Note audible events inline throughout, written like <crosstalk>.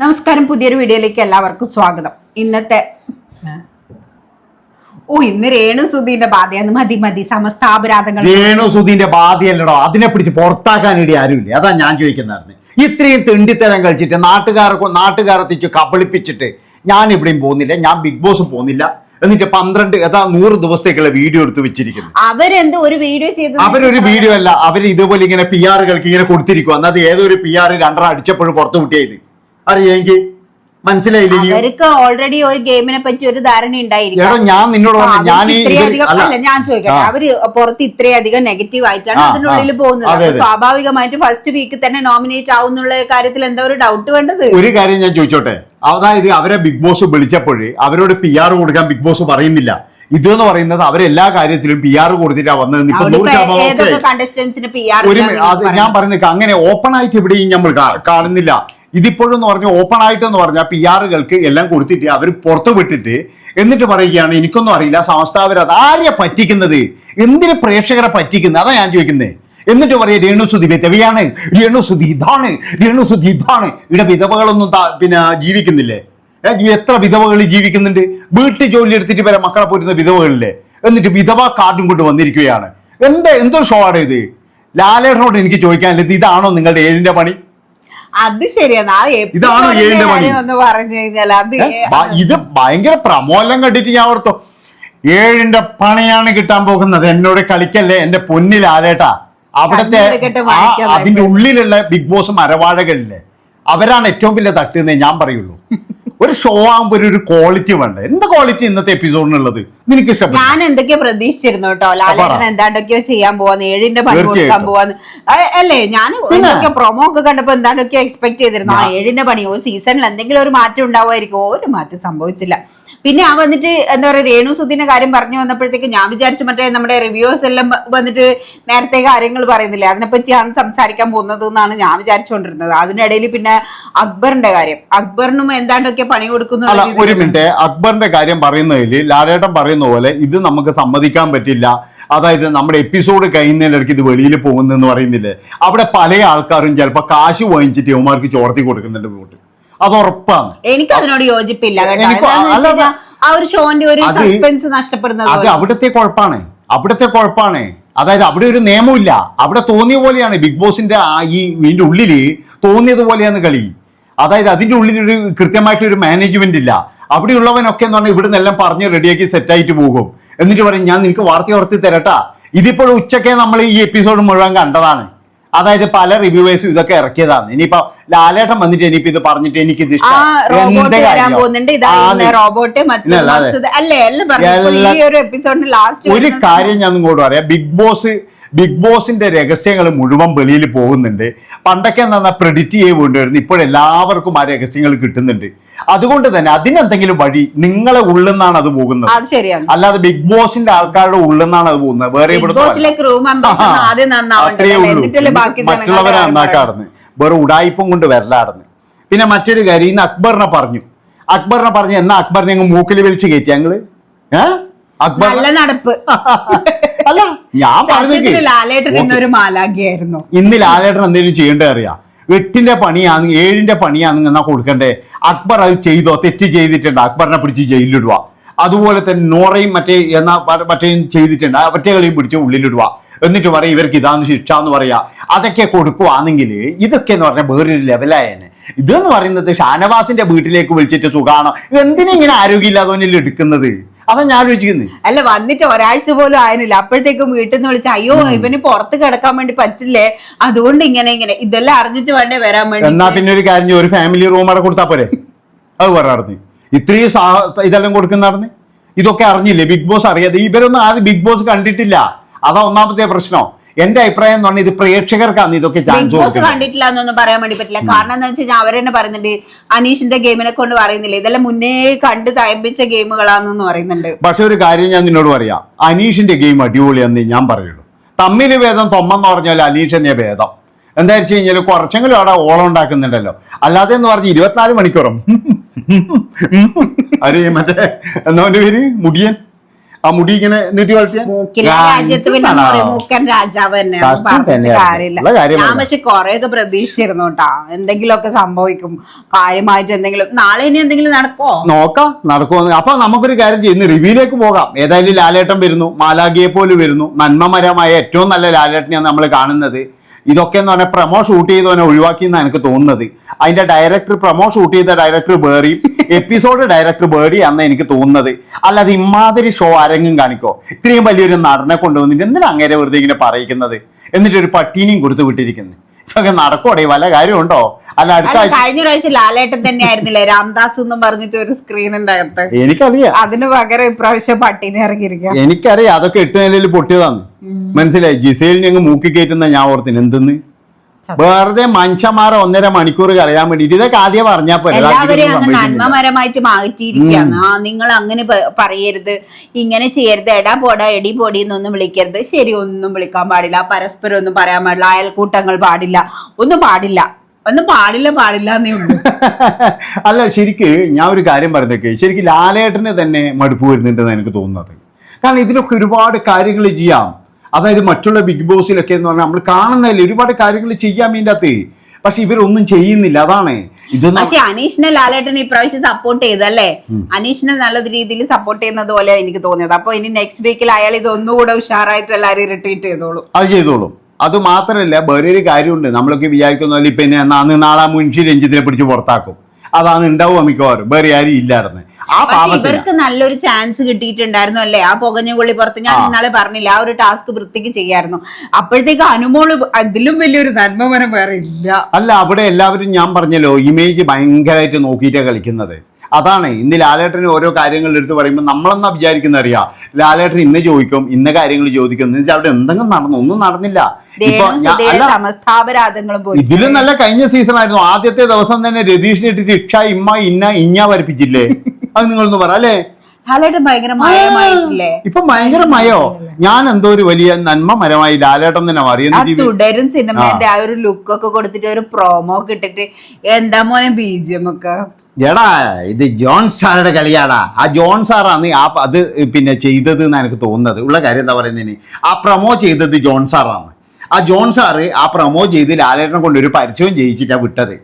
നമസ്കാരം പുതിയൊരു വീഡിയോയിലേക്ക് എല്ലാവർക്കും സ്വാഗതം. ഇന്നത്തെ ഓ ഇന്ന് രേണു സുധീന്റെ ബാധയാണ് മതി മതി. സമസ്താപരാധങ്ങൾ. രേണു സുധീന്റെ ബാധ്യല്ലടോ അതിനെ പിടിച്ച് പുറത്താക്കാൻ ഇടി ആരുമില്ല. അതാ ഞാൻ ചോദിക്കുന്നതായിരുന്നു. ഇത്രയും തിണ്ടിത്തരം കഴിച്ചിട്ട് നാട്ടുകാർക്ക് നാട്ടുകാരെത്തിച്ച് കബളിപ്പിച്ചിട്ട് ഞാൻ ഇവിടെയും പോകുന്നില്ല ഞാൻ ബിഗ് ബോസ് പോകുന്നില്ല എന്നിട്ട് പന്ത്രണ്ട് അതാ നൂറ് ദിവസത്തേക്കുള്ള വീഡിയോ എടുത്ത് വെച്ചിരിക്കുന്നു. അവരെന്ത് ഒരു വീഡിയോ ചെയ്തു അവരൊരു വീഡിയോ അല്ല അവർ ഇതുപോലെ ഇങ്ങനെ പി ആറുകൾക്ക് ഇങ്ങനെ കൊടുത്തിരിക്കും അന്നത് ഏതൊരു പി ആറ് രണ്ടെണ്ണം അടിച്ചപ്പോഴും പുറത്തു വിട്ടിയത് അറിയാം എനിക്ക് മനസ്സിലായില്ലേ? അവർക്ക് ഓൾറെഡി ഒരു ഗെയിമിനെ പറ്റി ഒരു ധാരണ ഉണ്ടായിരിക്കും. ഞാൻ നിന്നോട് ഞാൻ അല്ല ഞാൻ ചോദിക്കട്ടെ അവർ പുറത്ത് ഇത്രയധികം നെഗറ്റീവ് ആയിട്ടാണ് അതിനുള്ളിൽ പോകുന്നത്. സ്വാഭാവികമായിട്ട് ഫസ്റ്റ് വീക്ക് തന്നെ നോമിനേറ്റ് ആവുന്നുള്ള കാര്യത്തിൽ എന്താ ഒരു ഡൗട്ട് വേണ്ടത്? ഒരു കാര്യം ഞാൻ ചോദിച്ചോട്ടെ അതായത് അവരെ ബിഗ് ബോസ് വിളിച്ചപ്പോഴേ അവരോട് പി ആർ കൊടുക്കാൻ ബിഗ് ബോസ് പറയുന്നില്ല. ഇത് എന്ന് പറയുന്നത് അവരെല്ലാ കാര്യത്തിലും പി ആർ കൊടുത്തിട്ടാ വന്നത് ഞാൻ പറയുന്നത് അങ്ങനെ ഓപ്പൺ ആയിട്ട് ഇവിടെയും നമ്മൾ കാണുന്നില്ല. ഇതിപ്പോഴും എന്ന് പറഞ്ഞാൽ ഓപ്പൺ ആയിട്ട് എന്ന് പറഞ്ഞാൽ പി ആറുകൾക്ക് എല്ലാം കൊടുത്തിട്ട് അവർ പുറത്തു വിട്ടിട്ട് എന്നിട്ട് പറയുകയാണ് എനിക്കൊന്നും അറിയില്ല സംസ്ഥാപരത് ആരെയാ പറ്റിക്കുന്നത്? എന്തിന് പ്രേക്ഷകരെ പറ്റിക്കുന്നത്? അതാ ഞാൻ ചോദിക്കുന്നത് എന്നിട്ട് പറയുക രേണുസുതി വിധവയാണ് രേണുസുതി ഇതാണ് രേണുസുതി ഇതാണ്. ഇവിടെ വിധവകളൊന്നും പിന്നെ ജീവിക്കുന്നില്ലേ? എത്ര വിധവകൾ ജീവിക്കുന്നുണ്ട്? വീട്ടിൽ ജോലി എടുത്തിട്ട് വരെ മക്കളെ പോരുന്ന വിധവകളില്ലേ? എന്നിട്ട് വിധവ കാർഡും കൊണ്ട് വന്നിരിക്കുകയാണ്. എന്താ എന്തോ ഷോ ആണ് ഇത്? ലാലേട്ടനോട് എനിക്ക് ചോദിക്കാനുള്ളത് ഇതാണോ നിങ്ങളുടെ ഏഴിന്റെ പണി? അത് ശരിയാണ് ആ ഇതാണോ ഏഴിന്റെ പറഞ്ഞു കഴിഞ്ഞാൽ അത് ഇത് ഭയങ്കര പ്രമോലം കണ്ടിട്ട് ഞാൻ ഓർത്തു. ഏഴിന്റെ പണിയാണ് കിട്ടാൻ പോകുന്നത്. എന്നോട് കളിക്കല്ലേ എന്റെ പൊന്നിൽ ആരേട്ടാ? അവിടത്തെ അതിന്റെ ഉള്ളിലുള്ള ബിഗ് ബോസ് മരവാഴകളില്ലേ? അവരാണ് ഏറ്റവും വലിയ തട്ടുന്നേ ഞാൻ പറയുള്ളൂ. ഒരു ഷോ ആകുമ്പോ ഒരു ക്വാളിറ്റി വേണ്ട? എന്താ ക്വാളിറ്റി ഇന്നത്തെ എപ്പിസോഡിനുള്ളത് നിനക്ക് ഇഷ്ടപ്പെട്ടു? ഞാൻ എന്തൊക്കെയോ പ്രതീക്ഷിച്ചിരുന്നു കേട്ടോ. ലാലേട്ടൻ എന്താണ്ടൊക്കെയോ ചെയ്യാൻ പോവാന്ന് ഏഴിന്റെ പണി കൊടുക്കാൻ. പോവാന്ന്. അല്ലേ? ഞാൻ എന്തൊക്കെയോ പ്രൊമോ ഒക്കെ കണ്ടപ്പോ എന്താണ്ടൊക്കെയോ എക്സ്പെക്ട് ചെയ്തിരുന്നു. ആ ഏഴിന്റെ പണി. ഓ സീസണിൽ എന്തെങ്കിലും ഒരു മാറ്റം ഉണ്ടാവുമായിരിക്കും. ഒരു മാറ്റം സംഭവിച്ചില്ല. പിന്നെ ആ വന്നിട്ട് എന്താ പറയുക രേണു സുധീന്റെ കാര്യം പറഞ്ഞു വന്നപ്പോഴത്തേക്ക് ഞാൻ വിചാരിച്ചു മറ്റേ നമ്മുടെ റിവ്യൂസ് എല്ലാം വന്നിട്ട് നേരത്തെ കാര്യങ്ങൾ പറയുന്നില്ലേ? അതിനെപ്പറ്റിയാണ് സംസാരിക്കാൻ പോകുന്നത് എന്നാണ് ഞാൻ വിചാരിച്ചുകൊണ്ടിരുന്നത്. അതിനിടയിൽ പിന്നെ അക്ബറിന്റെ കാര്യം. അക്ബറിനും എന്താണ്ടൊക്കെ പണി കൊടുക്കുന്നു ഒരു മിനിറ്റ്. അക്ബറിന്റെ കാര്യം പറയുന്നതിൽ ലാലേട്ടൻ പറയുന്ന പോലെ ഇത് നമുക്ക് സമ്മതിക്കാൻ പറ്റില്ല. അതായത് നമ്മുടെ എപ്പിസോഡ് കഴിയുന്നതിനിടയ്ക്ക് ഇത് വെളിയിൽ പോകുന്നെന്ന് പറയുന്നില്ലേ? അവിടെ പല ആൾക്കാരും ചിലപ്പോൾ കാശ് വാങ്ങിച്ചിട്ട് യുവമാർക്ക് ചോർത്തി കൊടുക്കുന്നുണ്ട് വോട്ട് അത് ഉറപ്പാണ് എനിക്ക് അതിനോട് യോജിപ്പില്ല ആ ഒരു ഷോന്റെ ഒരു അത് സസ്പെൻസ് നഷ്ടപ്പെടുന്നത് അത് കുഴപ്പാണ് അവിടുത്തെ കുഴപ്പമാണ് അവിടുത്തെ കുഴപ്പമാണ് അതായത് അവിടെ ഒരു നിയമമില്ല അവിടെ തോന്നിയ പോലെയാണ് ബിഗ് ബോസിന്റെ ഈ ഇതിന്റെ ഉള്ളിൽ തോന്നിയതുപോലെയാണ് കളി. അതായത് അതിന്റെ ഉള്ളിൽ ഒരു കൃത്യമായിട്ടുള്ള ഒരു മാനേജ്മെന്റ് ഇല്ല. അവിടെയുള്ളവനൊക്കെ എന്ന് പറഞ്ഞാൽ ഇവിടുന്ന് എല്ലാം പറഞ്ഞ് റെഡിയാക്കി സെറ്റായിട്ട് പോകും. എന്നിട്ട് പറയും ഞാൻ നിനക്ക് വാർത്ത ഉയർത്തി തരട്ടാ. ഇതിപ്പോൾ ഉച്ചക്കെ നമ്മൾ ഈ എപ്പിസോഡ് മുഴുവൻ കണ്ടതാണ്. അതായത് പല റിവ്യൂവേഴ്സും ഇതൊക്കെ ഇറക്കിയതാണ്. ഇനിയിപ്പോ ലാലേട്ടൻ വന്നിട്ട് ഇനിയിപ്പോ ഇത് പറഞ്ഞിട്ട് എനിക്ക് ഇത് ഒരു കാര്യം ഞാൻ ഇങ്ങോട്ട് പറയാം. ബിഗ് ബോസ് ബിഗ് ബോസിന്റെ രഹസ്യങ്ങൾ മുഴുവൻ വെളിയിൽ പോകുന്നുണ്ട്. പണ്ടൊക്കെ എന്താ പ്രെഡിറ്റ് ചെയ്ത് കൊണ്ടുവരുന്നു ഇപ്പോഴെല്ലാവർക്കും ആ രഹസ്യങ്ങൾ കിട്ടുന്നുണ്ട്. അതുകൊണ്ട് തന്നെ അതിനെന്തെങ്കിലും വഴി നിങ്ങളെ ഉള്ളിന്നാണ് അത് പോകുന്നത്. അത് ശരിയാണ്. അല്ലാതെ ബിഗ് ബോസിന്റെ ആൾക്കാരുടെ ഉള്ളിന്നാണ് അത് പോകുന്നത്. വേറെ ബോസിലെ ക്രൂ മെമ്പേഴ്സ്. ആദ്യം നന്നാവണ്ടേ. ബാക്കി മറ്റുള്ളവരെ നന്നാക്കാറുണ്ട് വേറെ ഉടായിപ്പും കൊണ്ട് വരലാടുന്നു പിന്നെ മറ്റൊരു കാര്യം ഇന്ന് അക്ബറിനെ പറഞ്ഞു. അക്ബറിനെ പറഞ്ഞു എന്നാ അക്ബറിനെ അങ്ങ് മൂക്കിൽ വലിച്ചു കയറ്റി ഞങ്ങൾ? ഏഹ് അക്ബർ നല്ല നടപ്പ്. അല്ല ഞാൻ പറഞ്ഞു ഇന്ന് ലാലേട്ടൻ എന്തെങ്കിലും ചെയ്യേണ്ടത് അറിയാം. എട്ടിന്റെ പണിയാണ് ഏഴിന്റെ പണിയാണെന്ന് എന്നാ കൊടുക്കണ്ടേ? അക്ബർ അത് ചെയ്തോ? തെറ്റ് ചെയ്തിട്ടുണ്ട്. അക്ബറിനെ പിടിച്ച് ജയിലിലിടുക. അതുപോലെ തന്നെ നോറയും മറ്റേ എന്നാ മറ്റേയും മറ്റേ ചെയ്തിട്ടുണ്ട്. മറ്റേകളെയും പിടിച്ച് ഉള്ളിലിടുക. എന്നിട്ട് പറയും ഇവർക്ക് ഇതാണ് ശിക്ഷ എന്ന് പറയാ. അതൊക്കെ കൊടുക്കുവാണെങ്കിൽ ഇതൊക്കെ എന്ന് പറഞ്ഞാൽ വേറൊരു ലെവലായേനെ ഇതെന്ന് പറയുന്നത് ഷാനവാസിന്റെ വീട്ടിലേക്ക് വിളിച്ചിട്ട് സുഖാണോ? എന്തിനാ ഇങ്ങനെ ആരോഗ്യമില്ലാതെ എടുക്കുന്നത്? അതാ ഞാൻ ആലോചിക്കുന്നത് അല്ല വന്നിട്ട് ഒരാഴ്ച പോലും ആയിരുന്നില്ല അപ്പോഴത്തേക്കും വീട്ടിൽ നിന്ന് വിളിച്ച അയ്യോ ഇവന് പുറത്ത് കിടക്കാൻ വേണ്ടി പറ്റില്ലേ? അതുകൊണ്ട് ഇങ്ങനെ ഇങ്ങനെ. ഇതെല്ലാം അറിഞ്ഞിട്ട് വേണ്ടേ വരാൻ വേണ്ടി? എന്നാ പിന്നെ ഒരു കാര്യം ഒരു ഫാമിലി റൂം അവിടെ കൊടുത്താ പോരെ? അത് പറയാറുണ്ട് ഇത്രയും ഇതെല്ലാം കൊടുക്കുന്നറിഞ്ഞ് ഇതൊക്കെ അറിഞ്ഞില്ലേ? ബിഗ് ബോസ് അറിയാതെ. ഇവരൊന്നും ആദ്യം ബിഗ് ബോസ് കണ്ടിട്ടില്ല. അതാ ഒന്നാമത്തെ പ്രശ്നം. എന്റെ അഭിപ്രായം എന്ന് പറഞ്ഞാൽ ഇത് പ്രേക്ഷകർക്കാണ് ഇതൊക്കെ ബിഗ് ചാൻസ് ബോസ് കണ്ടിട്ടില്ല എന്നൊന്നും പറയാൻ വേണ്ടി പറ്റില്ല. കാരണം എന്താ വെച്ചാൽ കഴിഞ്ഞാൽ അവരെന്നെ പറയുന്നുണ്ട് അനീഷിന്റെ ഗെയിമിനെ കൊണ്ട് പറയുന്നില്ല. ഇതെല്ലാം മുന്നേ കണ്ട് തയമ്പിച്ച ഗെയിമുകളാണെന്ന് പറയുന്നുണ്ട്. പക്ഷെ ഒരു കാര്യം ഞാൻ നിന്നോട് പറയാം. അനീഷിന്റെ ഗെയിം അടിപൊളിയെന്ന് ഞാൻ പറയുള്ളൂ. തമ്മിൽ ഭേദം തൊമ്മെന്ന് പറഞ്ഞാൽ അനീഷ് തന്നെ ഭേദം. എന്താ വെച്ച് കഴിഞ്ഞാൽ കുറച്ചെങ്കിലും അവിടെ ഓളം ഉണ്ടാക്കുന്നുണ്ടല്ലോ. അല്ലാതെ എന്ന് പറഞ്ഞ് ഇരുപത്തിനാല് മണിക്കൂറും. <laughs> അരേ മറ്റേ എന്താ പേര്? മുടിയൻ. ആ മുടി ഇങ്ങനെ നീട്ടി വളർത്തിയ മൂക്കിലെ രാജ്യത്ത് പിന്നെ എന്താ പറയാ, മൂക്കൻ രാജാവ് തന്നെ അത് കഷ്ടം പറഞ്ഞിട്ട് തന്നെയാണ്. കാര്യമില്ല. ഞാൻ പക്ഷെ കൊറേയൊക്കെ പ്രതീക്ഷിച്ചിരുന്നു കേട്ടാ. എന്തെങ്കിലുമൊക്കെ സംഭവിക്കും. കാര്യമായിട്ട് എന്തെങ്കിലും നാളെ ഇനി എന്തെങ്കിലും നടക്കോ നോക്കാം. നടക്കുമോ അപ്പൊ നമുക്കൊരു കാര്യം ചെയ്യുന്നു റിവ്യൂലേക്ക് പോകാം. ഏതായാലും ലാലേട്ടൻ വരുന്നു. മാലാഗിയെ പോലെ വരുന്നു. നന്മമരമായ ഏറ്റവും നല്ല ലാലേട്ടനെയാണ് നമ്മൾ കാണുന്നത്. ഇതൊക്കെ എന്ന് പറഞ്ഞാൽ പ്രമോ ഷൂട്ട് ചെയ്തവനെ ഒഴിവാക്കി എന്നാണ് എനിക്ക് തോന്നുന്നത്. അതിന്റെ ഡയറക്ടർ പ്രമോ ഷൂട്ട് ചെയ്ത ഡയറക്ടർ ബേറിയും എപ്പിസോഡ് ഡയറക്ടർ വേറി ആണെന്ന് എനിക്ക് തോന്നുന്നത്. അല്ലാതെ ഇമാതിരി ഷോ ആരെങ്കിലും കാണിക്കോ? ഇത്രയും വലിയൊരു നടനെ കൊണ്ടുവന്നിട്ട് എന്തിനാ അങ്ങനെ വെറുതെ ഇങ്ങനെ പറയിക്കുന്നത്? എന്നിട്ട് ഒരു പട്ടീനിയും കൊടുത്തു വിട്ടിരിക്കുന്നത് ഇതൊക്കെ നടക്കോടെ വല്ല കാര്യമുണ്ടോ? അല്ല അടുത്ത ആഴ്ച കഴിഞ്ഞ പ്രാവശ്യം ലാലേട്ടൻ തന്നെ ആയിരുന്നില്ലേ രാംദാസ് എന്നും പറഞ്ഞിട്ട് ഒരു സ്ക്രീനിന്റെ അകത്ത് എനിക്കറിയാം. അതിന് പകരം ഇപ്രാവശ്യം പട്ടിനെ ഇറങ്ങിയിരിക്കുക എനിക്കറിയാം അതൊക്കെ എട്ട് നിലയിൽ പൊട്ടിയതാണ്. മനസ്സിലായി? ജിസേലിനെ അങ്ങ് മൂക്കി കയറ്റുന്ന ഞാൻ ഓർത്തിന്. എന്തെന്ന്? വെറുതെ മനുഷ്യന്മാരെ ഒന്നര മണിക്കൂർ കളയാൻ വേണ്ടി. ഇതൊക്കെ ആദ്യം പറഞ്ഞാൽ പോരെ. എല്ലാവരെയും അങ്ങ് നന്മമരമായിട്ട് മാറ്റിയിരിക്കുകയാണ്. ആ നിങ്ങൾ അങ്ങനെ പറയരുത്. ഇങ്ങനെ ചെയ്യരുത്. എടാ പോടാ എടി പൊടി എന്നൊന്നും വിളിക്കരുത്. ശരി ഒന്നും വിളിക്കാൻ പാടില്ല. പരസ്പരം ഒന്നും പറയാൻ പാടില്ല. അയൽക്കൂട്ടങ്ങൾ പാടില്ല. ഒന്നും പാടില്ല. ഒന്നും പാടില്ല പാടില്ല എന്നേ ഉള്ളൂ. <laughs> അല്ല ശരിക്ക് ഞാൻ ഒരു കാര്യം പറഞ്ഞേക്ക് ശരിക്കും ലാലേട്ടന് തന്നെ മടുപ്പ് വരുന്നുണ്ടെന്ന് എനിക്ക് തോന്നുന്നത്. കാരണം ഇതിലൊക്കെ ഒരുപാട് കാര്യങ്ങൾ ചെയ്യാം. അതായത് മറ്റുള്ള ബിഗ് ബോസിലൊക്കെ എന്ന് പറഞ്ഞാൽ നമ്മൾ കാണുന്നതിൽ ഒരുപാട് കാര്യങ്ങൾ ചെയ്യാൻ വേണ്ടാത്ത പക്ഷെ ഇവരൊന്നും ചെയ്യുന്നില്ല അതാണ്. പക്ഷെ അനീഷിനെ ലാലേട്ടൻ ഇപ്രാവശ്യം സപ്പോർട്ട് ചെയ്തല്ലേ അനീഷിനെ നല്ല രീതിയിൽ സപ്പോർട്ട് ചെയ്യുന്നത് പോലെ എനിക്ക് തോന്നിയത്. അപ്പൊ ഇനി നെക്സ്റ്റ് വീക്കിൽ അയാൾ ഇത് ഒന്നുകൂടെ ഉഷാറായിട്ട് എല്ലാവരും റിട്രീറ്റ് ചെയ്തോളൂ. അത് ചെയ്തോളും. അത് മാത്രമല്ല വേറെ ഒരു കാര്യമുണ്ട്. നമ്മളൊക്കെ വിചാരിക്കുന്ന പോലെ ഇപ്പൊ നാളെ മുൻഷി രഞ്ജിത്തിനെ പിടിച്ച് പുറത്താക്കും. അതാണ് ഉണ്ടാവുക മിക്കവാറും. വേറെ ആരും ഇല്ലായിരുന്നു. ആ പാപത്തിന്. ഇവർക്ക് നല്ലൊരു ചാൻസ് കിട്ടിയിട്ടുണ്ടായിരുന്നു അല്ലേ? ആ പുകഞ്ഞ കൊള്ളി പുറത്ത് ഞാൻ ഇന്നാളെ പറഞ്ഞില്ല ആ ഒരു ടാസ്ക് വൃത്തിക്ക് ചെയ്യായിരുന്നു. അപ്പോഴത്തേക്ക് അനുമോൾ അതിലും വലിയൊരു നന്മമനം വേറെ ഇല്ല. അല്ല അവിടെ എല്ലാവരും ഞാൻ പറഞ്ഞല്ലോ ഇമേജ് ഭയങ്കരമായിട്ട് നോക്കിയിട്ടാണ് കളിക്കുന്നത്. അതാണ് ഇന്ന് ലാലേട്ടന് ഓരോ കാര്യങ്ങൾ എടുത്ത് പറയുമ്പോൾ നമ്മളെന്നാ വിചാരിക്കുന്ന അറിയാം? ലാലേട്ടൻ ഇന്ന് ചോദിക്കും ഇന്ന കാര്യങ്ങൾ ചോദിക്കും. എന്ന് വെച്ചാൽ അവിടെ എന്തെങ്കിലും നടന്നു ഒന്നും നടന്നില്ല. ഇതിലും നല്ല കഴിഞ്ഞ സീസൺ ആയിരുന്നു. ആദ്യത്തെ ദിവസം തന്നെ രതീഷിനെ ഇട്ടിട്ട് ഇക്ഷ ഇമ്മ ഇന്ന ഇഞ്ഞ വരപ്പിച്ചില്ലേ? അത് നിങ്ങളൊന്ന് പറ അല്ലേ? ലാലേട്ടൻ ഭയങ്കര മയമായിട്ടില്ലേ? ഇപ്പൊ ഭയങ്കര മയോ? ഞാൻ എന്തോ ഒരു വലിയ നന്മ മരമായി ലാലേട്ടം തന്നെ മാറി. തുടരും സിനിമന്റെ ആ. ഒരു ലുക്ക് ഒക്കെ കൊടുത്തിട്ട് ഒരു പ്രോമോ ഒക്കെ ഇട്ടിട്ട് എന്താ മോനെ ബീജിയം ഒക്കെ? എടാ ഇത് ജോൺ സാറുടെ കളിയാടാ. ആ ജോൺ സാറാണ് ആ അത് പിന്നെ ചെയ്തത് എന്നാണ് എനിക്ക് തോന്നുന്നത്. ഉള്ള കാര്യം എന്താ പറയുന്നതിന് ആ പ്രമോ ചെയ്തത് ജോൺ സാറാണ്. ആ ജോൺ സാറ് ആ പ്രമോ ചെയ്ത് ലാലേട്ടനെ കൊണ്ട് ഒരു പരിചയം ചെയ്യിച്ചിട്ടാ വിട്ടത്.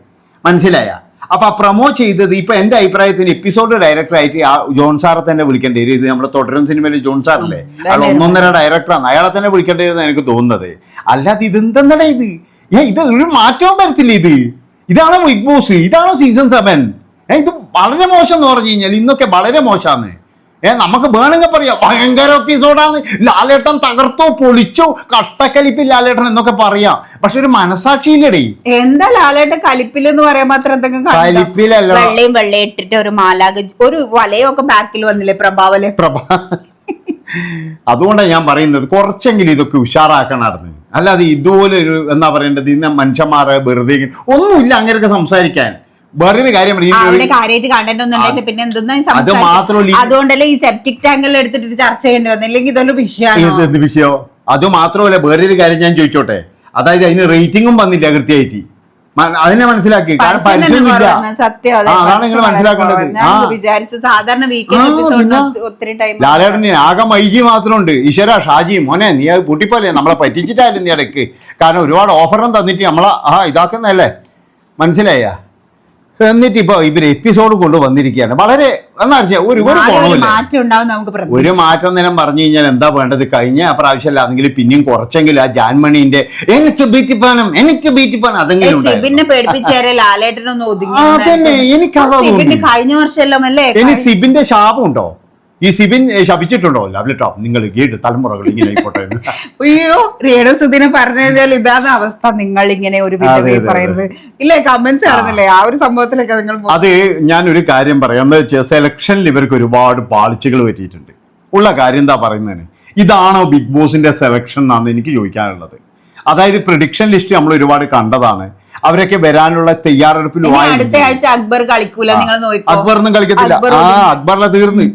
മനസ്സിലായ? അപ്പൊ ആ പ്രൊമോട്ട് ചെയ്തത് ഇപ്പൊ എന്റെ അഭിപ്രായത്തിന് എപ്പിസോഡ് ഡയറക്ടർ ആയിട്ട് ആ ജോൺ സാറെ തന്നെ വിളിക്കേണ്ടി വരും. ഇത് നമ്മുടെ തുടരും സിനിമയിലെ ജോൺ സാറല്ലേ അയാൾ ഒന്നൊന്നര ഡയറക്ടറാണ് അയാളെ തന്നെ വിളിക്കേണ്ടി വരുന്ന എനിക്ക് തോന്നുന്നത്. അല്ലാതെ ഇതെന്തെന്നടാ ഇത്? ഏ ഇത് ഒരു മാറ്റവും വരത്തില്ല ഇത്? ഇതാണ് ബിഗ് ബോസ് ഇതാണ് സീസൺ സെവൻ ഏ ഇത് വളരെ മോശം എന്ന് പറഞ്ഞു കഴിഞ്ഞാൽ ഇന്നൊക്കെ വളരെ മോശമാണ് ഏ നമുക്ക് വേണമെങ്കിൽ പറയാം ഭയങ്കര എപ്പിസോഡാണ് ലാലേട്ടൻ തകർത്തോ പൊളിച്ചോ കഷ്ടക്കലിപ്പിൽ ലാലേട്ടൻ എന്നൊക്കെ പറയാം. പക്ഷെ ഒരു മനസാക്ഷിയില്ലടേ എന്താ ലാലേട്ടൻ കലിപ്പിൽ എന്ന് പറയാൻ മാത്രം എന്തെങ്കിലും? കലിപ്പിലല്ല. വെള്ളയും വെള്ളയും ഇട്ടിട്ട് ഒരു മാലാക ഒരു വലയൊക്കെ ബാക്കിൽ വന്നില്ലേ പ്രഭാവൽ? പ്രഭാ അതുകൊണ്ടാണ് ഞാൻ പറയുന്നത് കുറച്ചെങ്കിലും ഇതൊക്കെ ഉഷാറാക്കണമായിരുന്നു. അല്ലാതെ ഇതുപോലെ ഒരു എന്താ പറയേണ്ടത് ഇന്ന മനുഷ്യന്മാരെ വെറുതെ ഒന്നുമില്ല അങ്ങനെയൊക്കെ സംസാരിക്കാൻ. വേറൊരു കാര്യം പറയും. ഈ അവിടെ കാര്യമായിട്ട് കണ്ടന്റ് ഒന്നും ഉണ്ടായില്ല. പിന്നെ എന്തൊന്നും ഈ- അതുകൊണ്ടല്ലേ ഈ സെപ്റ്റിക് ടാങ്കിൽ എടുത്തിട്ട് ചർച്ച ചെയ്യേണ്ടി വന്നില്ലെങ്കിൽ ഇതൊരു വിഷയമാണ്? എന്ത് വിഷയോ? അത് മാത്രമല്ല വേറൊരു കാര്യം ഞാൻ ചോദിച്ചോട്ടെ. അതായത് അതിന് റേറ്റിംഗും വന്നില്ല കൃത്യമായിട്ട്. അതിനെ മനസ്സിലാക്കി. കാരണം സത്യം. അതാണ് നിങ്ങൾ മനസ്സിലാക്കേണ്ടത്. ലാലേട്ടന് ആകെ മൈജി മാത്രമുണ്ട്. ഈശ്വര ഷാജി മോനെ നീ അത് പൂട്ടിപ്പോലെ നമ്മളെ പറ്റിച്ചിട്ടായാലും നീ ഇടയ്ക്ക്. കാരണം ഒരുപാട് ഓഫറും തന്നിട്ട് നമ്മളെ ആ ഇതാക്കുന്നതല്ലേ? മനസ്സിലായ? എന്നിട്ട് ഇപ്പൊ ഇവർ എപ്പിസോഡ് കൊണ്ട് വന്നിരിക്കുകയാണ്. വളരെ ഒരു മാറ്റം ഒരു മാറ്റം നേരം പറഞ്ഞു കഴിഞ്ഞാൽ എന്താ വേണ്ടത്? കഴിഞ്ഞ പ്രാവശ്യം ആണെങ്കിൽ പിന്നെയും കുറച്ചെങ്കിലും ആ ജാൻമണിന്റെ എനിക്ക് ബീറ്റിപ്പാനം എനിക്ക് ബീറ്റിപ്പാനം അതെങ്കിലും സിബിനെ ഉണ്ടായിരുന്നു. പേടിപ്പിച്ചേരെ ലാലേട്ടനൊന്ന് ഒതുങ്ങി. അതന്നെ, എനിക്കതാ കഴിഞ്ഞ വർഷം അല്ലേ? ഇനി സിബിന്റെ ശാപം ഉണ്ടോ? ഈ സിബിൻ ശപിച്ചിട്ടുണ്ടോ? ലവ്ലിട്ടോ നിങ്ങൾ ഏഴ് തലമുറകൾ ഇങ്ങനെ ആയിക്കോട്ടെ <laughs> അയ്യോ രേണുസുദിനെ സുദിനെ പറഞ്ഞാൽ ഇതാണ് അവസ്ഥ. നിങ്ങൾ ഇങ്ങനെ ഒരു പറയുന്നത്. ഇല്ലേ കമന്റ്സ് കാണുന്നില്ലേ? ആ ഒരു സംഭവത്തിലൊക്കെ നിങ്ങൾ അത് ഞാൻ ഒരു കാര്യം പറയാം. എന്താ വെച്ചാൽ സെലക്ഷനിൽ ഇവർക്ക് ഒരുപാട് പാളിച്ചകൾ പറ്റിയിട്ടുണ്ട്. ഉള്ള കാര്യം എന്താ പറയുന്നതിന്? ഇതാണോ ബിഗ് ബോസിന്റെ സെലക്ഷൻ എന്നാണ് എനിക്ക് ചോദിക്കാനുള്ളത്. അതായത് പ്രിഡിക്ഷൻ ലിസ്റ്റ് നമ്മൾ ഒരുപാട് കണ്ടതാണ്. അവരൊക്കെ വരാനുള്ള തയ്യാറെടുപ്പിൽ അടുത്ത ആഴ്ച അക്ബർ കളിക്കൂല നിങ്ങൾ അക്ബർ ഒന്നും കളിക്കത്തില്ല. അക്ബറിനെ ആ. അക്ബറിലെ തീർന്ന്.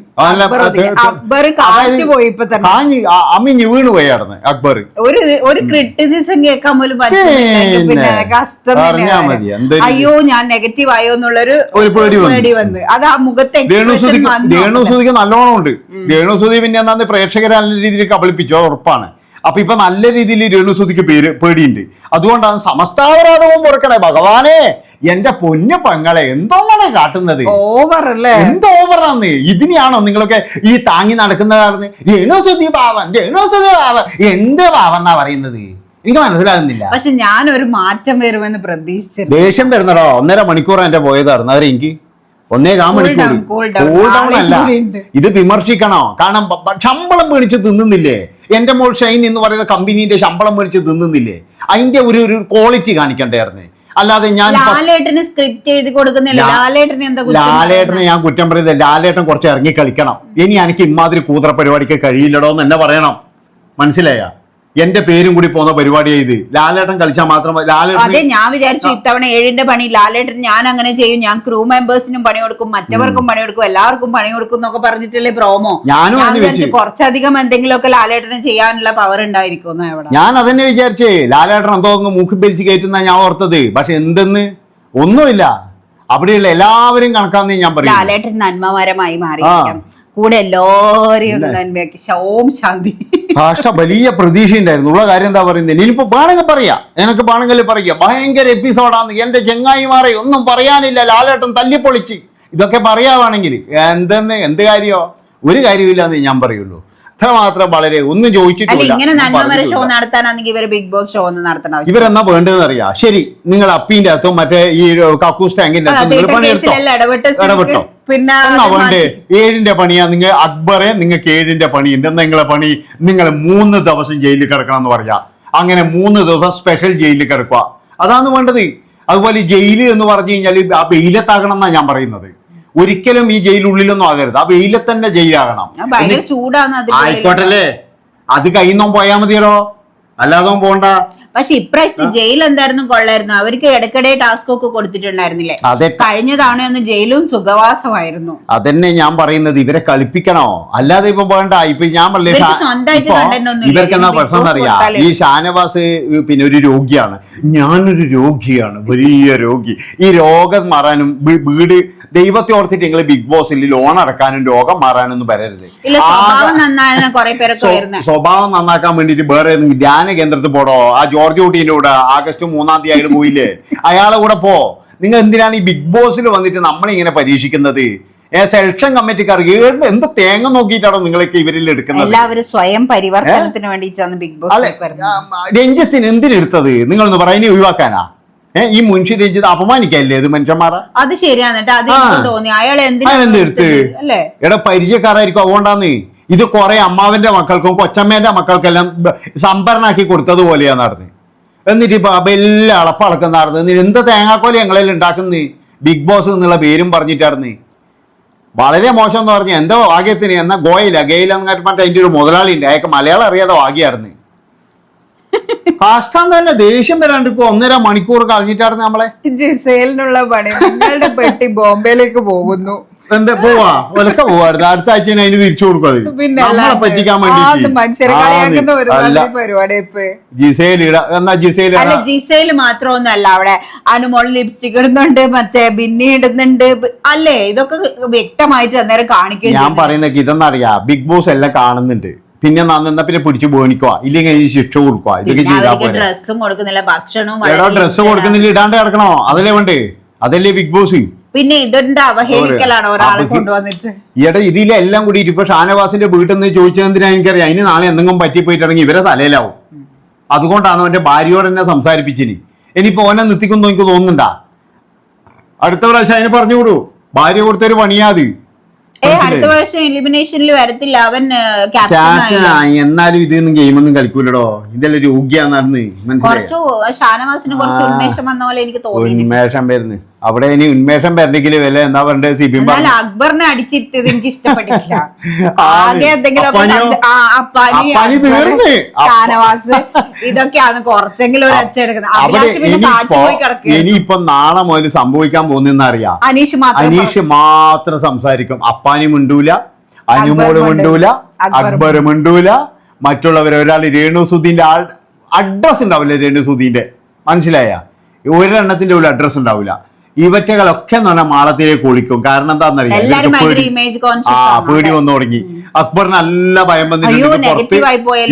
അക്ബർ കാച്ചു പോയി ഇപ്പൊ തന്നെ. കാഞ്ഞ് അമ്മിഞ്ഞ് വീണ് പോയായിരുന്നു അക്ബർ. ഒരു ഒരു ക്രിറ്റിസിസം കേൾക്കാൻ പോലും പിന്നെ. കഷ്ടം. അയ്യോ ഞാൻ നെഗറ്റീവ് ആയോ എന്നുള്ളൊരു ഒരു പേടി വന്നു. അത് ആ മുഖത്തെ രേണുസുതിക്ക് നല്ലോണം ഉണ്ട്. രേണുസുതി പിന്നെ എന്താ പ്രേക്ഷകരെ നല്ല രീതിയിൽ കബളിപ്പിച്ചോ ഉറപ്പാണ്. അപ്പൊ ഇപ്പൊ നല്ല രീതിയിൽ രേണുസുതിക്ക് പേര് പേടിയുണ്ട്. അതുകൊണ്ടാണ് സമസ്താവരാധവും പുറക്കണേ. ഭഗവാനെ എന്റെ പൊന്നു പെങ്ങളെ എന്താണ് കാട്ടുന്നത്? ഓവർ അല്ലേ? എന്ത് ഓവറാന്ന് ഇതിനെയാണോ നിങ്ങളൊക്കെ ഈ താങ്ങി നടക്കുന്നതാണ് രേണുസുതി പാവൻ രേണുസുതി പാവൻ എന്ത് പാവം എന്നാ പറയുന്നത്? എനിക്ക് മനസ്സിലാകുന്നില്ല. പക്ഷെ ഞാൻ ഒരു മാറ്റം വരുമെന്ന് പ്രതീക്ഷിച്ചു ദേഷ്യം വരുന്നടോ. ഒന്നര മണിക്കൂർ എന്റെ പോയതായിരുന്നു അവരെ എനിക്ക് ഒന്നേ കാ മണിക്കൂർ. അല്ല. ഇത് വിമർശിക്കണോ. കാരണം ശമ്പളം മേടിച്ച് തിന്നുന്നില്ലേ? എന്റെ മോൾ ഷൈൻ എന്ന് പറയുന്ന കമ്പനീന്റെ ശമ്പളം മേടിച്ച് തിന്നുന്നില്ലേ? അതിന്റെ ഒരു ഒരു ക്വാളിറ്റി കാണിക്കണ്ടായിരുന്നു. അല്ലാതെ ഞാൻ ലാലേട്ടന് സ്ക്രിപ്റ്റ് എഴുതി കൊടുക്കുന്നില്ല. ലാ- ലാലേട്ടന് എന്താ ലാലേട്ടനെ ഞാൻ കുറ്റം പറയുന്നത് ലാലേട്ടൻ കുറച്ച് ഇറങ്ങി കളിക്കണം ഇനി എനിക്ക് ഇമാതിരി കൂതറ പരിപാടിക്ക് കഴിയില്ലടോ എന്ന് എന്നെ പറയണം. മനസ്സിലായ? എന്റെ പേരും കൂടി പോകുന്ന പരിപാടിയാ ഇത്. ലാലേട്ടൻ കളിച്ചാൽ മാത്രം അതെ ഞാൻ വിചാരിച്ചു ഇത്തവണ ഏഴിന്റെ പണി ലാലേട്ടൻ ഞാൻ അങ്ങനെ ചെയ്യും ഞാൻ ക്രൂ മെമ്പേഴ്സിനും പണി കൊടുക്കും മറ്റവർക്കും പണി കൊടുക്കും എല്ലാവർക്കും പണി കൊടുക്കും എന്നൊക്കെ പറഞ്ഞിട്ടല്ലേ പ്രോമോ ഞാനും ഞാൻ വിചാരിച്ചു. കുറച്ചധികം എന്തെങ്കിലുമൊക്കെ ലാലേട്ടന് ചെയ്യാനുള്ള പവർ ഉണ്ടായിരിക്കും ഞാൻ അതന്നെ വിചാരിച്ചേ. ലാലേട്ടൻ എന്തോ അങ്ങ് മൂക്കി പിരിച്ച് കയറ്റുന്ന ഞാൻ ഓർത്തത്. പക്ഷെ എന്തെന്ന്? ഒന്നുമില്ല. അവിടെയുള്ള എല്ലാവരും കണക്കാന്ന് ഞാൻ പറയും ലാലേട്ടൻ നന്മമാരമായി മാറി കൂടെ എല്ലാവരെയും നന്മയാക്കി. ശോം ശാന്തി. ഭാഷ വലിയ പ്രതീക്ഷ ഉണ്ടായിരുന്നു ഉള്ള കാര്യം എന്താ പറയുന്നത് ഇനിയിപ്പോ വേണമെങ്കിൽ പറയാ. എനിക്ക് വേണമെങ്കിൽ പറയാ. ഭയങ്കര എപ്പിസോഡാന്ന് എന്റെ ചെങ്ങായിമാരെ ഒന്നും പറയാനില്ല. ലാലേട്ടൻ തല്ലിപ്പൊളിച്ച്. ഇതൊക്കെ പറയാവാണെങ്കിൽ എന്തെന്ന് എന്ത് കാര്യോ? ഒരു കാര്യമില്ലാന്ന് ഞാൻ പറയുള്ളൂ. അത്രമാത്രം വളരെ ഒന്നും ചോദിച്ചിട്ടില്ല ബിഗ് ബോസ് ഷോ നടത്തണം ഇവരെന്നാ വേണ്ടതെന്ന് അറിയാം. ശരി നിങ്ങൾ അപ്പീന്റെ അകത്തും മറ്റേ ഈ കക്കൂസ് ടാങ്കിന്റെ ഇടപെട്ട പിന്നെ വേണ്ടേ? ഏഴിന്റെ പണിയാ നിങ്ങൾ അക്ബറെ നിങ്ങൾക്ക് ഏഴിന്റെ പണിയുണ്ട്. എന്നാ നിങ്ങളെ പണി? നിങ്ങൾ മൂന്ന് ദിവസം ജയിലിൽ കിടക്കണം എന്ന് പറയാ. അങ്ങനെ മൂന്ന് ദിവസം സ്പെഷ്യൽ ജയിലിൽ കിടക്കുക. അതാണ് വേണ്ടത്. അതുപോലെ ജയിൽ ജയിൽ എന്ന് പറഞ്ഞു കഴിഞ്ഞാൽ ആ ബെയിലത്താകണം എന്നാ ഞാൻ പറയുന്നത്. ഒരിക്കലും ഈ ജയിലുള്ളിലൊന്നും ആകരുത്. ആ വെയിലെ തന്നെ ജയിലാകണം ആയിക്കോട്ടെ അല്ലേ അത് കയ്യിന്നോ പോയാ മതിയല്ലോ. അല്ലാതെ പോണ്ട. പക്ഷെ ഇപ്രാവശ്യത്തെ ജയിൽ എന്തായിരുന്നു കൊള്ളായിരുന്നു? അവർക്ക് ഇടയ്ക്കിടെ ടാസ്ക് ഒക്കെ കൊടുത്തിട്ടുണ്ടായിരുന്നില്ലേ? അതെ. കഴിഞ്ഞ തവണയൊന്നും ജയിലും സുഖവാസമായിരുന്നു. അതന്നെ ഞാൻ പറയുന്നത്. ഇവരെ കളിപ്പിക്കണോ? അല്ലാതെ ഇപ്പൊ വേണ്ട. ഇപ്പൊ ഞാൻ ഇവർക്ക് എന്നാ പ്രശ്നം അറിയാം. ഈ ഷാനവാസ് പിന്നെ ഒരു രോഗിയാണ്. ഞാനൊരു രോഗിയാണ്. വലിയ രോഗി. ഈ രോഗം മാറാനും വീട് ദൈവത്തെ ഓർത്തിട്ട് നിങ്ങൾ ബിഗ് ബോസിൽ ലോൺ അടക്കാനും രോഗം മാറാനൊന്നും വരരുത്. സ്വഭാവം നന്നാക്കാൻ വേണ്ടിട്ട് വേറെ ഏതെങ്കിലും ധ്യാന കേന്ദ്രത്തിൽ പോടോ. ആ ജോർജ് കുട്ടീന്റെ കൂടെ ആഗസ്റ്റ് മൂന്നാം തീയതി അയാൾ പോയില്ലേ? അയാളെ കൂടെ പോ. നിങ്ങൾ എന്തിനാണ് ഈ ബിഗ് ബോസിൽ വന്നിട്ട് നമ്മളിങ്ങനെ പരീക്ഷിക്കുന്നത്? ഏ സെലക്ഷൻ കമ്മിറ്റിക്കാർ ഏത് എന്ത് തേങ്ങ നോക്കിയിട്ടാണോ നിങ്ങളൊക്കെ ഇവരിൽ എടുക്കുന്നത്? എല്ലാവരും സ്വയം പരിവർത്തനത്തിന് വേണ്ടിയിട്ടാണ് ബിഗ് ബോസ് രഞ്ജിത്തിന് എന്തിനെടുത്തത് നിങ്ങളൊന്ന് പറയുന്നത് ഒഴിവാക്കാനാ? ഈ മുൻഷി രഞ്ജിത്ത് അപമാനിക്കല്ലേ ഇത് മനുഷ്യന്മാരെ? അത് ശരിയാണ് കേട്ടോ അത് തോന്നി. അയാൾ എന്തിനാ? അല്ലേ? എടാ പരിചയക്കാരായിരിക്കും അതുകൊണ്ടാന്ന്. ഇത് കുറെ അമ്മാവന്റെ മക്കൾക്കും കൊച്ചമ്മേന്റെ മക്കൾക്കെല്ലാം സംഭരണാക്കി കൊടുത്തതുപോലെയാ നടന്നത് എന്നിട്ട് ഇപ്പൊ വലിയ അളപ്പളക്കം നടന്ന് എന്നിട്ട് എന്ത് തേങ്ങാക്കോലി ഞങ്ങളെല്ലാം ഉണ്ടാക്കുന്നത് ബിഗ് ബോസ് എന്നുള്ള പേരും പറഞ്ഞിട്ടായിരുന്നു. വളരെ മോശം എന്ന് പറഞ്ഞാൽ എന്തോ വാഗ്യത്തിന് എന്നാ ഗോയില ഗെയില പറഞ്ഞിട്ട് അതിന്റെ ഒരു മുതലാളി ഉണ്ട് അയാൾക്ക് മലയാളം അറിയാതെ ഭാഗ്യായിരുന്നു കാഷ്ടം തന്നെ ദേഷ്യം വരാണ്ട് ഒന്നര മണിക്കൂർ കളഞ്ഞിട്ടായിരുന്നു നമ്മളെ. പണി നിങ്ങളുടെ പെട്ടി ബോംബെയിലേക്ക് പോകുന്നു. എന്താ പോവാ? ഒലക്ക പോവായിരുന്നു അടുത്ത ആഴ്ച അതിന് തിരിച്ചു കൊടുക്കും നമ്മളെ പറ്റിക്കാൻ വേണ്ടി ജിസേൽ ഇട. എന്നാ ജിസേൽ അല്ല ജിസയിൽ മാത്രമൊന്നല്ല അവിടെ അനുമോൾ ലിപ്സ്റ്റിക് ഇടുന്നുണ്ട് മറ്റേ ബിന്നി ഇടുന്നുണ്ട്. അല്ലേ? ഇതൊക്കെ വ്യക്തമായിട്ട് അന്നേരം കാണിക്കും ഞാൻ പറയുന്നൊക്കെ ഇതെന്നറിയാ. ബിഗ് ബോസ് എല്ലാം കാണുന്നുണ്ട്. പിന്നെ നന്നാ പിന്നെ പിടിച്ചു ബേണിക്കുക ഇല്ലെങ്കിൽ അതിന് ശിക്ഷ കൊടുക്കുക ഇതൊക്കെ ചെയ്താൽ പോലെ ഡ്രസ്സും കൊടുക്കുന്നില്ല ഭക്ഷണവും ഡ്രസ്സ് കൊടുക്കുന്നില്ല. ഇടാണ്ട് കിടക്കണോ? അതല്ലേ വേണ്ടേ? അതല്ലേ ബിഗ് ബോസ്. പിന്നെ ഇതെന്താ അവഹേളിക്കലാണ് ഒരാളെ കൊണ്ടുവന്നിട്ട്? ഈയിടെ ഇതിലെല്ലാം കൂടി ഇപ്പൊ ഷാനവാസിന്റെ വീട്ടിൽ നിന്ന് ചോദിച്ചതെന്തിനാ എനിക്കറിയാം? അതിന് നാളെ എന്തെങ്കിലും പറ്റിപ്പോയിട്ടുണ്ടെങ്കിൽ ഇവരെ തലയിലാവും. അതുകൊണ്ടാണ് അവന്റെ ഭാര്യയോട് എന്നെ സംസാരിപ്പിച്ചിനി ഇനിയിപ്പോ ഓനെ നിർത്തിക്കുന്നു എനിക്ക് തോന്നുന്നുണ്ടാ? അടുത്ത പ്രാവശ്യം അതിനെ പറഞ്ഞു കൊടു ഭാര്യ കൊടുത്തൊരു പണിയാത് അടുത്ത പ്രാവശ്യം എലിമിനേഷനിൽ വരത്തില്ല. അവൻ എന്നാലും ഇതൊന്നും ഗെയിമൊന്നും കളിക്കൂലടോ. ഇതെല്ലാം രോഗ്യാന്ന് നടന്ന് മനസ്സിലായോ ഷാനവാസിന് കുറച്ച് ഉന്മേഷം വന്ന പോലെ എനിക്ക് തോന്നി ഉന്മേഷം വരുന്നു. അവിടെ ഇനി ഉന്മേഷം വരണമെങ്കിൽ വില എന്താ പറയണ്ടത് സിബിൻ എന്നാൽ അക്ബറിനെ അടിച്ചിരുത്തിയത് എനിക്ക് ഇഷ്ടപ്പെട്ടില്ല <laughs> ആകെ എന്തെങ്കിലും ഇതൊക്കെയാണ് കുറച്ചെങ്കിലും ഒരു ഒച്ച എടുക്കുന്നത് ഇനിയിപ്പോ നാളെ മുതൽ സംഭവിക്കാൻ പോകുന്ന അറിയാം അനീഷ് മാത്രം അനീഷ് മാത്രം സംസാരിക്കും. അപ്പാനി മുണ്ടൂല അനുമോൾ മുണ്ടൂല അക്ബർ മുണ്ടൂല. മറ്റുള്ളവർ ഒരാൾ രേണുസുദീന്റെ ആൾ അഡ്രസ് ഉണ്ടാവില്ല രേണു സുധീന്റെ? മനസ്സിലായ? ഒരെണ്ണത്തിന്റെ ഒരു അഡ്രസ് ഉണ്ടാവില്ല. ഇവറ്റകളൊക്കെ എന്ന് പറഞ്ഞാൽ മാളത്തിലേക്ക് ഒളിക്കും കാരണം എന്താണെന്നറിയാം? ആ പേടി വന്നു തുടങ്ങി. അക്ബർ നല്ല ഭയം വന്നിട്ടുണ്ട്.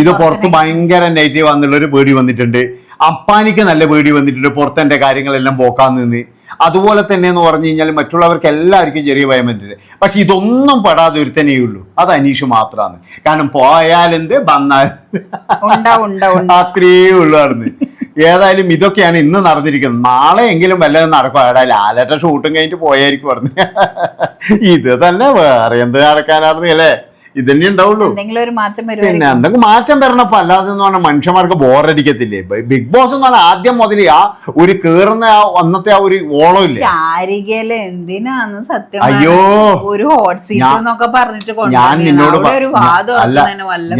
ഇത് പുറത്ത് ഇത് ഭയങ്കര നെഗറ്റീവ് ആണെന്നുള്ള ഒരു പേടി വന്നിട്ടുണ്ട്. അപ്പാനിക്ക് നല്ല പേടി വന്നിട്ടുണ്ട് പുറത്ത് എന്റെ കാര്യങ്ങളെല്ലാം പോക്കാൻ നിന്ന്. അതുപോലെ തന്നെ എന്ന് പറഞ്ഞു കഴിഞ്ഞാൽ മറ്റുള്ളവർക്ക് എല്ലാവർക്കും ചെറിയ ഭയം വന്നിട്ടുണ്ട്. പക്ഷെ ഇതൊന്നും പെടാതെ ഒരുത്തനേ ഉള്ളൂ. അത് അനീഷ് മാത്രമാണ് കാരണം പോയാലെന്ത്? വന്നാൽ അത്രയേ ഉള്ളു ഉള്ളായിരുന്നു ഏതായാലും ഇതൊക്കെയാണ് ഇന്ന് നടന്നിരിക്കുന്നത്. നാളെ എങ്കിലും വല്ലതും നടക്കും. അവിടെ ലാലേട്ട ഷൂട്ടും കഴിഞ്ഞിട്ട് പോയായിരിക്കും പറഞ്ഞു. ഇത് തന്നെ വേറെ എന്ത് നടക്കാനായിരുന്നു അല്ലേ? ഇതന്നെ ഉണ്ടാവുള്ളൂ. എന്തെങ്കിലും ഒരു മാറ്റം പിന്നെ എന്തെങ്കിലും മാറ്റം വരണപ്പോ അല്ലാതെ എന്ന് പറഞ്ഞാൽ മനുഷ്യന്മാർക്ക് ബോറടിക്കത്തില്ലേ ബിഗ് ബോസ് എന്ന് പറഞ്ഞാൽ ആദ്യം മുതൽ ആ ഒരു കേറുന്ന ആ അന്നത്തെ ആ ഒരു ഓളം ഇല്ലേ? ശാരികയിൽ എന്തിനാന്ന് സത്യം അയ്യോ. ഒരു ഹോട്ട് സീറ്റ് എന്നൊക്കെ പറഞ്ഞിട്ട് ഞാൻ നിന്നോട് അല്ല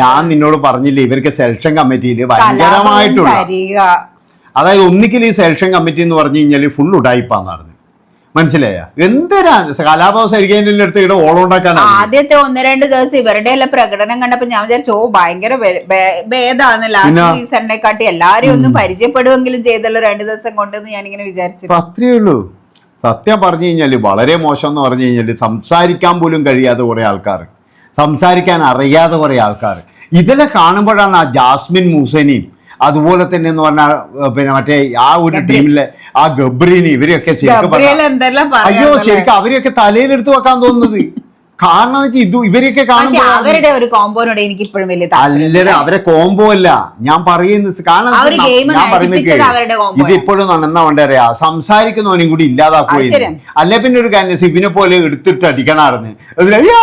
ഞാൻ നിന്നോട് പറഞ്ഞില്ലേ ഇവർക്ക് സെലക്ഷൻ കമ്മിറ്റിയിൽ ഭയങ്കരമായിട്ടുള്ള അതായത് ഒന്നിക്കൽ ഈ സെലക്ഷൻ കമ്മിറ്റി എന്ന് പറഞ്ഞു കഴിഞ്ഞാൽ ഫുൾ ഉടായിപ്പാന്ന് നടന്നത് മനസ്സിലായ? എന്തിനാ കലാപം സരികേന്റെ അടുത്ത് ഇവിടെ ഓളം ഉണ്ടാക്കാനാണ്? ആദ്യത്തെ ഒന്ന് രണ്ട് ദിവസം ഇവരുടെ എല്ലാം പ്രകടനം കണ്ടപ്പോ ഞാൻ വിചാരിച്ചു ഓ ഭയങ്കര ഭേദമാണ് ലാസ്റ്റ്? സീസണിനെ കാട്ടി എല്ലാരും ഒന്ന് പരിചയപ്പെടുമെങ്കിലും ചെയ്തല്ലോ രണ്ടു ദിവസം കൊണ്ടെന്ന് ഇങ്ങനെ വിചാരിച്ചു. അത്രേ ഉള്ളൂ. സത്യം പറഞ്ഞു കഴിഞ്ഞാൽ വളരെ മോശം എന്ന് പറഞ്ഞു കഴിഞ്ഞാൽ സംസാരിക്കാൻ പോലും കഴിയാതെ കുറെ ആൾക്കാർ സംസാരിക്കാൻ അറിയാതെ കുറെ ആൾക്കാർ ഇതിനെ കാണുമ്പോഴാണ് ആ ജാസ്മിൻ മൂസനെയും അതുപോലെ തന്നെ എന്ന് പറഞ്ഞാൽ പിന്നെ മറ്റേ ആ ഒരു ടീമിലെ ആ ഗബ്രീന് ഇവരെയൊക്കെ ശരിക്കും അയ്യോ ശരിക്കും അവരെയൊക്കെ തലയിലെടുത്ത് വെക്കാൻ തോന്നുന്നത്. കാരണം ഇത് ഇവരെയൊക്കെ കാണുമ്പോൾ അവരുടെ ഒരു കോമ്പോനോട് എനിക്ക് ഇപ്പോഴും വലിയ അല്ല അല്ലട അവരെ കോമ്പോ അല്ല. ഞാൻ പറയുന്നത് കാരണം ഞാൻ പറയുന്നത് നശിപ്പിച്ചത് കേൾക്ക്. അവരുടെ combo ഇത് ഇപ്പോഴും എന്നാ വേണ്ട അറിയാ. സംസാരിക്കുന്നവനും കൂടി ഇല്ലാതാക്കുക അല്ലെ പിന്നെ ഒരു കാര്യം സിബിനെ പോലെ എടുത്തിട്ട് അടിക്കണാർന്ന് അയ്യോ,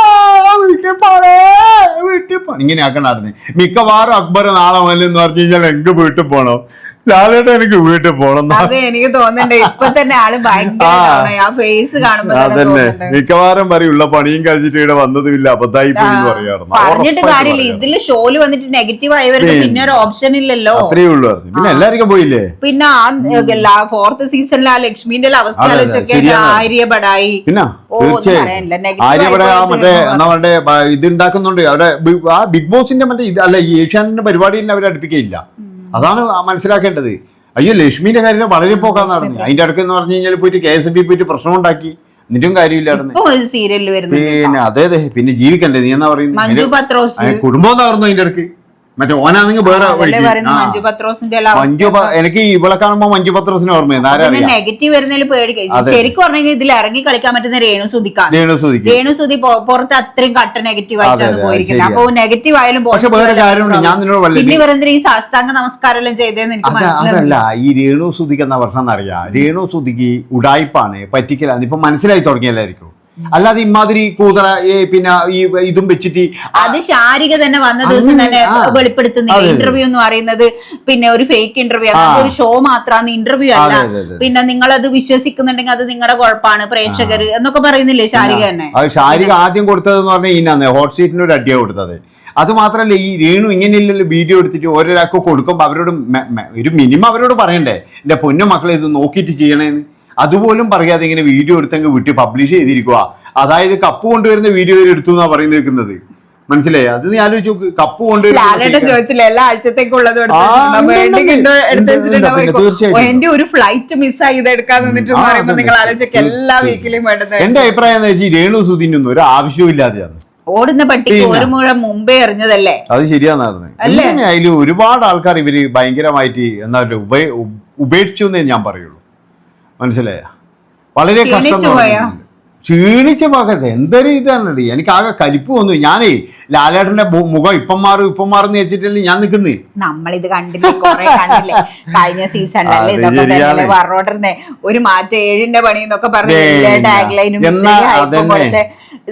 വീട്ടിൽ ഇങ്ങനെ ആക്കണാർന്ന് മിക്കവാറും അക്ബർ നാളെ മുതൽ എന്ന് പറഞ്ഞു കഴിഞ്ഞാൽ എങ്ക് വീട്ടിൽ പോണോ. ലാലേട്ടൻ എനിക്ക് വീട്ടിൽ പോണം. അത് എനിക്ക് തോന്നുന്നുണ്ട്. ഇപ്പൊ തന്നെ ആൾ ഭയങ്കര ഫേസ് കാണുമ്പോ അതന്നെ. മിക്കവാറും പറയുള്ള പണിയും കഴിച്ചിട്ട് ഇവിടെ വന്നതുമില്ല. അബദ്ധായി പോയി പറയാറുണ്ട്. പറഞ്ഞിട്ട് കാര്യമില്ല. ഇതിൽ ഷോയിൽ വന്നിട്ട് നെഗറ്റീവ് ആയവർക്ക് പിന്നെ. ഒരു ഓപ്ഷൻ ഇല്ലല്ലോ. അത്രേ ഉള്ളൂ. പിന്നെ എല്ലാവർക്കും പോയില്ലേ? പിന്നെ ആ ഫോർത്ത് സീസണിൽ ആ ലക്ഷ്മിന്റെ അവസ്ഥ ആലോചിച്ചൊക്കെ. ആര്യപടായി പിന്നെ ഓ, ഒന്നും തീർച്ചയായും. പറയാനില്ല. Negative ആര്യവിടെ ആ ആയിപ്പോയത് മറ്റേ എന്ന് എന്നാ പറയണ്ടേ ബ- ഇത് ഉണ്ടാക്കുന്നുണ്ട് അവിടെ ആ ബിഗ് ബോസിന്റെ മറ്റേ ഇത് അല്ല ഏഷ്യാനിന്റെ പരിപാടിയിൽ അവരെ അടുപ്പിക്കയില്ല അതാണ് മനസ്സിലാക്കേണ്ടത്. അയ്യോ ലക്ഷ്മിന്റെ കാര്യം വളരെ പോക്കാൻ നടന്നു അതിന്റെ അടുക്ക് എന്ന് പറഞ്ഞു കഴിഞ്ഞാൽ പോയിട്ട് കെ എസ് എഫ് ബി പോയിട്ട് പ്രശ്നം ഉണ്ടാക്കി എന്നിട്ടും കാര്യമില്ല പിന്നെ അതെ അതെ. പിന്നെ ജീവിക്കണ്ടേ? നീ എന്നാ പറയുന്നത് കുടുംബം തകർന്നു അതിന്റെ അടുക്ക്. മറ്റേ ഓനാണെങ്കിൽ വേറെ. മഞ്ജു പത്രോസിന്റെ മഞ്ജു എനിക്ക് ഇവളെ കാണുമ്പോ മഞ്ജു പത്രോസിന്റെ ഓർമ്മയാണ് ആരറിയാം നെഗറ്റീവ് വരുന്നതിൽ പേടിക്കും. ശരിക്കും പറഞ്ഞെങ്കിൽ ഇതിൽ ഇറങ്ങി കളിക്കാൻ പറ്റുന്ന രേണു സുധിക്കാണ്. രേണു സുധി രേണു സുധി പുറത്ത് അത്രയും കട്ട നെഗറ്റീവ് ആയിട്ട് ആയിട്ടാണ് പോയിരിക്കുന്നത്. അപ്പൊ നെഗറ്റീവ് ആയാലും പക്ഷെ വേറെ കാര്യമുണ്ട് ഞാൻ. നിന്നോട് വല്ല പിന്നെ ഇവരെന്തിനാ ഈ സാഷ്ടാംഗ നമസ്കാരം എല്ലാം ചെയ്തതെന്ന് എനിക്ക് മനസ്സിലായില്ല ഈ രേണു സുധിക്ക് എന്ന പ്രശ്നം എന്നറിയാം. രേണു സുധിക്ക് ഉടായ്പാണ് പറ്റിക്കലാണ്. ഇപ്പൊ മനസ്സിലായി തുടങ്ങിയല്ലായിരിക്കും അല്ലാതെ ഇമാതിരി കൂതറ പിന്നെ ഈ ഇതും വെച്ചിട്ട് അത് ശാരിക തന്നെ വന്ന ദിവസം തന്നെ വെളിപ്പെടുത്തുന്ന വെളിപ്പെടുത്തുന്നില്ല. ഇന്റർവ്യൂ എന്ന് പറയുന്നത് പിന്നെ ഒരു ഫേക്ക് ഇന്റർവ്യൂ. ഒരു ഷോ മാത്രമാണ് ഇന്റർവ്യൂ അല്ല. പിന്നെ നിങ്ങൾ അത്. വിശ്വസിക്കുന്നുണ്ടെങ്കിൽ അത് നിങ്ങളുടെ കുഴപ്പമാണ് പ്രേക്ഷകർ എന്നൊക്കെ പറയുന്നില്ലേ ശാരിക തന്നെ? ശാരിക ആദ്യം കൊടുത്തതെന്ന് പറഞ്ഞാൽ ഇന്നാന്ന് ഹോട്ട് സീറ്റിന് ഒരു അടിയാണ് കൊടുത്തത്. അത് മാത്രല്ല ഈ രേണു ഇല്ലല്ലോ വീഡിയോ എടുത്തിട്ട് ഓരോരാൾക്ക് കൊടുക്കുമ്പോൾ അവരോട് ഒരു മിനിമം അവരോട് പറയണ്ടേ എന്റെ പൊന്നു മക്കളെ ഇത് നോക്കിയിട്ട് ചെയ്യണേന്ന്. അതുപോലും പറയാതെ ഇങ്ങനെ വീഡിയോ എടുത്തെങ്കിൽ വീട്ടിൽ പബ്ലിഷ് ചെയ്തിരിക്കുക അതായത് കപ്പ് കൊണ്ടുവരുന്ന വീഡിയോ എടുത്തു എന്നാ പറയുന്നത് നിൽക്കുന്നത് മനസ്സിലായി? അത് നീ ആലോചിച്ചു കപ്പ് കൊണ്ടുവരുന്ന. എന്റെ ഒരു ഫ്ലൈറ്റ് മിസ്സായി ഇത് എടുക്കാൻ നിന്നിട്ട് നിങ്ങൾ. എല്ലാ വീക്കിലും വേണ്ടുന്നത് എന്റെ അഭിപ്രായം എന്ന് വെച്ചാൽ രേണു സുധീനൊന്നും ഒരു ആവശ്യവും ഇല്ലാതെയാണ്. ഓടുന്ന പട്ടിക്ക് പിന്നെ. ഒരു മുഴ മുമ്പേ എറിഞ്ഞതല്ലേ? അത് ശരിയാന്നായിരുന്നു അല്ലേ? അതിൽ ഒരുപാട് ആൾക്കാർ ഇവർ ഭയങ്കരമായിട്ട് എന്താ ഉപേ ഉപേക്ഷിച്ചു എന്നേ ഞാൻ പറയുള്ളൂ. മനസ്സിലായ? വളരെ കഷ്ടം ക്ഷീണിച്ചു ഭാഗത്ത് എന്തൊരു ഇതാണ് എനിക്ക് ആകെ കലിപ്പ് വന്നു. ഞാനേ ലാലേട്ടന്റെ മുഖം ഇപ്പം മാറും ഇപ്പം മാറും വെച്ചിട്ടല്ലേ ഞാൻ നിൽക്കുന്നേ. നമ്മളിത് കണ്ടില്ലേ? കൊറേ കണ്ടില്ലേ? കഴിഞ്ഞ സീസണിലല്ലേ ഇതൊക്കെ. തന്നെയല്ലേ പറഞ്ഞോണ്ടിരുന്നേ. ഒരു മാറ്റം ഏഴിന്റെ പണി എന്നൊക്കെ പറഞ്ഞു. ടാഗ് ലൈനും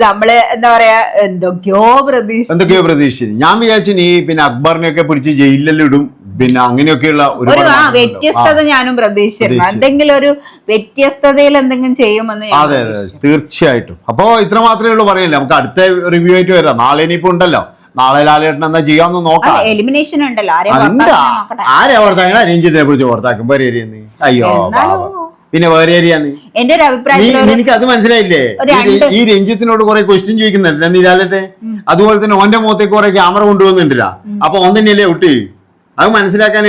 നമ്മൾ എന്താ പറയാ എന്തൊക്കെയോ പ്രതീക്ഷ എന്തൊക്കെയോ പ്രതീക്ഷിച്ചു. ഞാൻ വിചാരിച്ചു നീ പിന്നെ അക്ബറിനെയൊക്കെ പിടിച്ച് ജയിലിലെല്ലാം ഇടും. പിന്നെ അങ്ങനെയൊക്കെയുള്ള ഒരു ആ. വ്യത്യസ്തത ഞാനും പ്രതീക്ഷിച്ചിരുന്നു. എന്തെങ്കിലും ഒരു വ്യത്യസ്തതയിൽ എന്തെങ്കിലും ചെയ്യുമെന്ന് അതെ അതെ തീർച്ചയായിട്ടും. അപ്പോ ഇത്ര മാത്രമേ ഉള്ളൂ പറയില്ല? നമുക്ക് അടുത്ത റിവ്യൂ ആയിട്ട് വരാം. നാളെ ഇനിയിപ്പോ ഉണ്ടല്ലോ. നാളെ ലാലേട്ടൻ എന്താ ചെയ്യാന്ന് നോക്കാം. എലിമിനേഷൻ ഉണ്ടല്ലോ. ആരെയാ ഓർത്താക്കണ രഞ്ജിത്തിനെ കുറിച്ച് ഓർത്താക്കും വേറെ അയ്യോ പിന്നെ വേറെ ഏരിയാന്ന് എന്റെ ഒരു അഭിപ്രായം എനിക്ക് അത് മനസ്സിലായില്ലേ? ഈ രഞ്ജിത്തിനോട് കുറെ ക്വസ്റ്റ്യൻ ചോദിക്കുന്നുണ്ടല്ലോ നീ ലാലട്ടെ അതുപോലെ തന്നെ ഓന്റെ മുഖത്തേക്ക് കുറെ ക്യാമറ കൊണ്ടുവന്നിട്ടില്ല. അപ്പൊ ഓൻ തന്നെയല്ലേ ഔട്ട് അത് മനസ്സിലാക്കാൻ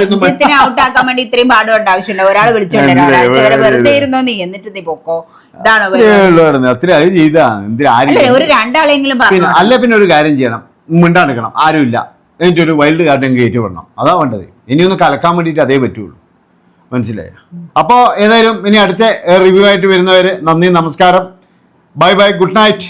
രഞ്ജിത്തിനെ ഔട്ടാക്കാൻ വേണ്ടി ഇത്രയും പാടുപെട്ട ആവശ്യമുണ്ട്. ഒരാൾ വിളിച്ചോണ്ടേ വെറുതെ ഇരുന്നോ നീ? എന്നിട്ട് നീ പൊക്കോ. ഇതാണോ ഒരു രണ്ടാളെങ്കിലും അല്ല പിന്നെ ഒരു കാര്യം ചെയ്യണം. മിണ്ടാണ്ടിക്കണം ആരുമില്ല എന്നിട്ട് ഒരു വൈൽഡ് കാർഡ് കയറ്റി വിടണം അതാ വേണ്ടത്. ഇനി ഒന്ന് കലക്കാൻ വേണ്ടിയിട്ട് അതേ പറ്റുള്ളൂ. മനസ്സിലായ? അപ്പോൾ ഏതായാലും ഇനി അടുത്ത റിവ്യൂ ആയിട്ട് വരുന്നവര് നന്ദി നമസ്കാരം. Bye bye good night